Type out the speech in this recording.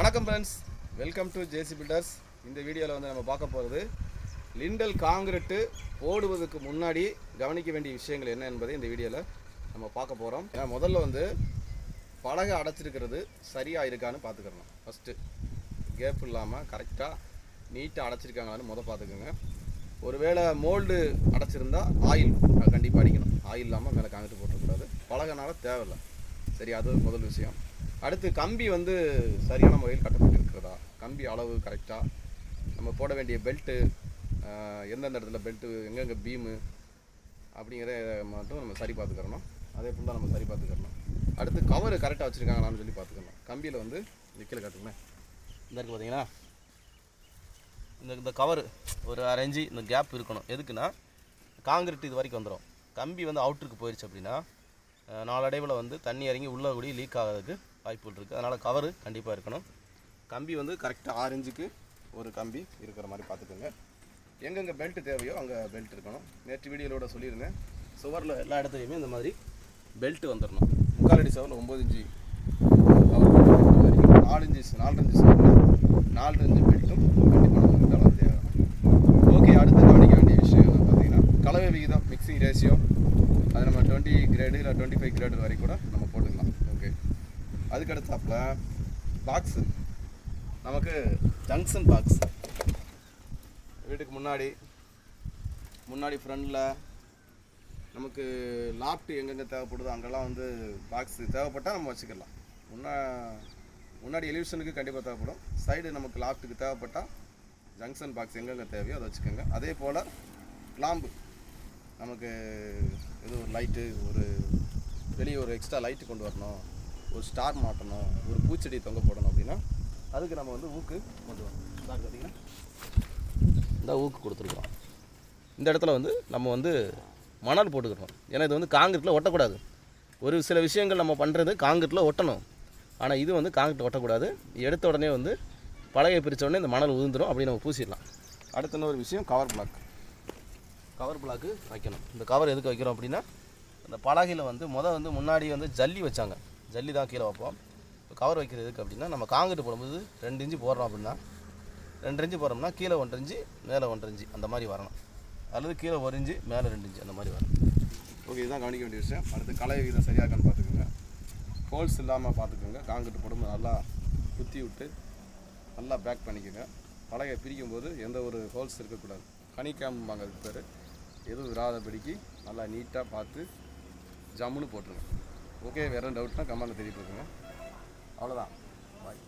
வணக்கம் friends welcome to JC builders இந்த வீடியோவில் வந்து நம்ம பார்க்க போகிறது லிண்டல் காங்கிரீட்டு போடுவதற்கு முன்னாடி கவனிக்க வேண்டிய விஷயங்கள் என்ன என்பதை இந்த வீடியோவில் நம்ம பார்க்க போகிறோம் ஏன்னா முதல்ல வந்து பலகை அடைச்சிருக்கிறது சரியாக இருக்கான்னு பார்த்துக்கிறணும். ஃபஸ்ட்டு கேப் இல்லாமல் கரெக்டாக நீட்டாக அடைச்சிருக்காங்களான்னு முத பார்த்துக்கோங்க. ஒருவேளை மோல்டு அடைச்சிருந்தா ஆயில் கண்டிப்பாக அடிக்கணும். ஆயில் இல்லாமல் மேலே காங்கிட்டு போட்டுறக்கூடாது. பழகனால தேவையில்லை. சரி அது முதல் விஷயம். அடுத்து கம்பி வந்து சரியான முறையில் கட்டப்பட்டிருக்கிறதா? கம்பி அளவு கரெக்டாக நம்ம போட வேண்டிய பெல்ட்டு எந்தெந்த இடத்துல பெல்ட்டு எங்கெங்கே பீமு அப்படிங்கிறத மட்டும் நம்ம சரி பார்த்துக்கிறணும். அதே போல் தான் நம்ம சரி பார்த்துக்கிறணும். அடுத்து கவர் கரெக்டாக வச்சுருக்காங்களான்னு சொல்லி பார்த்துக்கணும். கம்பியில் வந்து நிற்கல காட்டுங்களேன். இந்த இருக்கு பார்த்தீங்கன்னா இந்த இந்த கவர் ஒரு அரைஞ்சி இந்த கேப் இருக்கணும். எதுக்குன்னா காங்கிரீட் இது வரைக்கும் வந்துடும் கம்பி வந்து அவுட்டருக்கு போயிடுச்சு அப்படின்னா நாளடைவில் வந்து தண்ணி இறங்கி உள்ளே கூடி லீக் ஆகிறதுக்கு வாய்ப்புகள் இருக்குது அதனால் கவரு கண்டிப்பாக இருக்கணும். கம்பி வந்து கரெக்டாக ஆறு இன்ச்சுக்கு ஒரு கம்பி இருக்கிற மாதிரி பார்த்துக்கோங்க. எங்கெங்கே பெல்ட் தேவையோ அங்கே பெல்ட் இருக்கணும். நேற்று வீடியோவோட சொல்லியிருந்தேன். சுவரில் எல்லா இடத்துலையுமே இந்த மாதிரி பெல்ட் வந்துடணும் முக்கால் அடி சுவரில் ஒம்பது இன்ச்சு நாலு இன்ச்சு நாலு இன்ச்சு சுவரில் நாலு இன்ச்சு பெல்ட்டும் கண்டிப்பாக இருந்தாலும் தேவை. ஓகே அடுத்து கவனிக்க வேண்டிய விஷயம் பார்த்தீங்கன்னா கலவை விகிதம் மிக்சிங் ரேஷியோ அது நம்ம டுவெண்ட்டி கிரேடு இல்லை டுவெண்ட்டி ஃபைவ் கிரேடு வரைக்கும் கூட நம்ம போட்டுக்கலாம். அதுக்கு அடுத்தாப்புல பாக்ஸு நமக்கு ஜங்ஷன் பாக்ஸ் வீட்டுக்கு முன்னாடி முன்னாடி ஃப்ரண்டில் நமக்கு லாப்ட் எங்கெங்கே தேவைப்படுதோ அங்கெல்லாம் வந்து பாக்ஸ் தேவைப்பட்டால் நம்ம வச்சுக்கலாம். முன்னா முன்னாடி எலிவிஷனுக்கு கண்டிப்பாக தேவைப்படும். சைடு நமக்கு லாப்ட்டுக்கு தேவைப்பட்டால் ஜங்ஷன் பாக்ஸ் எங்கெங்கே தேவையோ அதை வச்சுக்கோங்க. அதே போல் லாம்பு நமக்கு இது ஒரு லைட்டு ஒரு வெளியே ஒரு எக்ஸ்ட்ரா லைட்டு கொண்டு வரணும். ஒரு ஸ்டார் மாட்டணும் ஒரு பூச்செடி தொங்க போடணும் அப்படின்னா அதுக்கு நம்ம வந்து ஊக்கு கொண்டு வரணும். பார்த்தீங்கன்னா இந்த ஊக்கு கொடுத்துருக்கோம். இந்த இடத்துல வந்து நம்ம வந்து மணல் போட்டுக்கிறோம். ஏன்னா இது வந்து காங்கிரீட்டில் ஒட்டக்கூடாது. ஒரு சில விஷயங்கள் நம்ம பண்ணுறது காங்கிரீட்டில் ஒட்டணும். ஆனால் இது வந்து காங்கிரீட் ஒட்டக்கூடாது. எடுத்த உடனே வந்து பலகையை பிரித்த உடனே இந்த மணல் உதிர்ந்துடும் அப்படி நம்ம பூசிடலாம். அடுத்த இன்னொரு விஷயம் கவர் பிளாக் கவர் பிளாக்கு வைக்கணும். இந்த கவர் எதுக்கு வைக்கிறோம் அப்படின்னா அந்த பலகையில் வந்து முத வந்து முன்னாடி வந்து ஜல்லி வச்சாங்க. ஜல்லி தான் கீழே வைப்போம். இப்போ கவர் வைக்கிறது எதுக்கு அப்படின்னா நம்ம காங்கிட்டு போடும்போது ரெண்டு இன்ச்சு போடுறோம் அப்படின்னா ரெண்டு இன்ச்சு போடுறோம்னா கீழே ஒன்றரை இன்ச்சு மேலே ஒன்றரை இன்ச்சு அந்த மாதிரி வரணும். அல்லது கீழே ஒரு இன்ச்சு மேலே ரெண்டு இன்ச்சு அந்த மாதிரி வரணும். ஓகே இதுதான் கவனிக்க வேண்டிய விஷயம். அடுத்து கலை விகிதம் சரியாக இருக்கான்னு பார்த்துக்கோங்க. ஹோல்ஸ் இல்லாமல் பார்த்துக்கோங்க. காங்கிட்டு போடும்போது நல்லா குத்தி விட்டு நல்லா பேக் பண்ணிக்கோங்க. பலகை பிரிக்கும் போது எந்த ஒரு ஹோல்ஸ் இருக்கக்கூடாது. ஹனிகாம்பாங்க அதுக்கு பேர். எதுவும் விராதபடிக்கு நல்லா நீட்டாக பார்த்து ஜம்முன்னு போட்டுருங்க. ஓகே வேறு டவுட்னா கமெண்ட்டில் தெரிவிப்புங்க அவ்வளோதான் பாய்